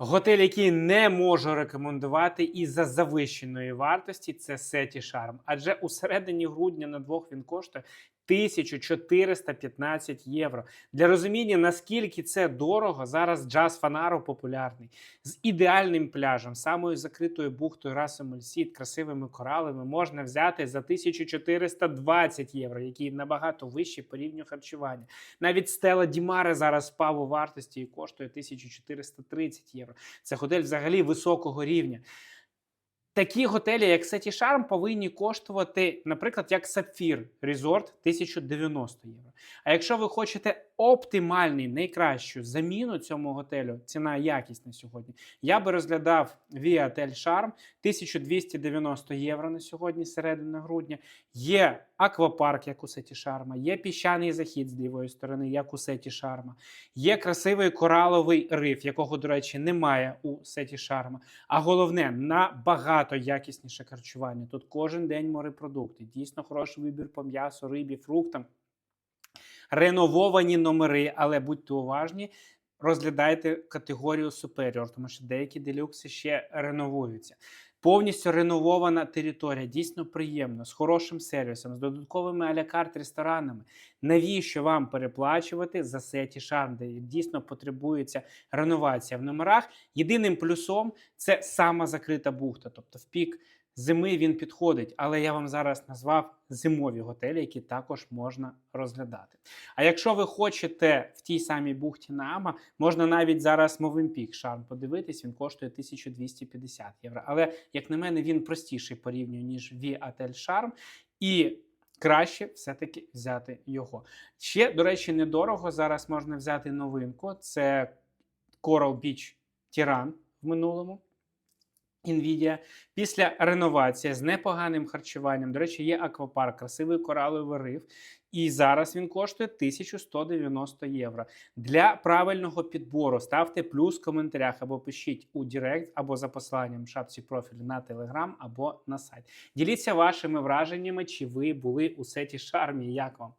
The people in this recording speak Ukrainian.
Готель, який не можу рекомендувати із-за завищеної вартості, це Сеті Шарм. Адже у середині грудня на двох він коштує 1415 євро. Для розуміння, наскільки це дорого, зараз джаз Фанаро популярний з ідеальним пляжем, самою закритою бухтою Расо Мольсіт, красивими коралами можна взяти за 1420 євро, який набагато вищий по рівню харчування. Навіть стела Дімаре зараз впав у вартості і коштує 1430 євро. Це готель взагалі високого рівня. Такі готелі, як Сеті Шарм, повинні коштувати, наприклад, як Сапфір Резорт 1090 євро. А якщо ви хочете оптимальний, найкращу заміну цьому готелю, ціна якість на сьогодні, я би розглядав Віатель Шарм 1290 євро на сьогодні, середина грудня. Є аквапарк, як у Сеті Шарма, є піщаний захід з лівої сторони, як у Сеті Шарма, є красивий кораловий риф, якого, до речі, немає у Сеті Шарма. А головне, набагато якісніше харчування. Тут кожен день морепродукти. Дійсно хороший вибір по м'ясу, рибі, фруктам. Ренововані номери, але будьте уважні, розглядайте категорію суперіор, тому що деякі делюкси ще реновуються. Повністю реновована територія, дійсно приємно, з хорошим сервісом, з додатковими алякарт ресторанами. Навіщо вам переплачувати за сеті шарм, де дійсно потребується реновація в номерах? Єдиним плюсом це сама закрита бухта, тобто в пік зими він підходить. Але я вам зараз назвав зимові готелі, які також можна розглядати. А якщо ви хочете в тій самій бухті на Ама, можна навіть зараз Мовимпік шарм подивитись, він коштує 1250 євро. Але, як на мене, він простіший порівняно, ніж Віатель Шарм. І краще все-таки взяти його. Ще, до речі, недорого. Зараз можна взяти новинку. Це Coral Beach Тіран в минулому. Nvidia після реновації з непоганим харчуванням. До речі, є аквапарк, красивий кораловий риф. І зараз він коштує 1190 євро. Для правильного підбору ставте плюс в коментарях або пишіть у Директ, або за посиланням в шапці профілю на Telegram, або на сайт. Діліться вашими враженнями, чи ви були у сеті Шармі. Як вам?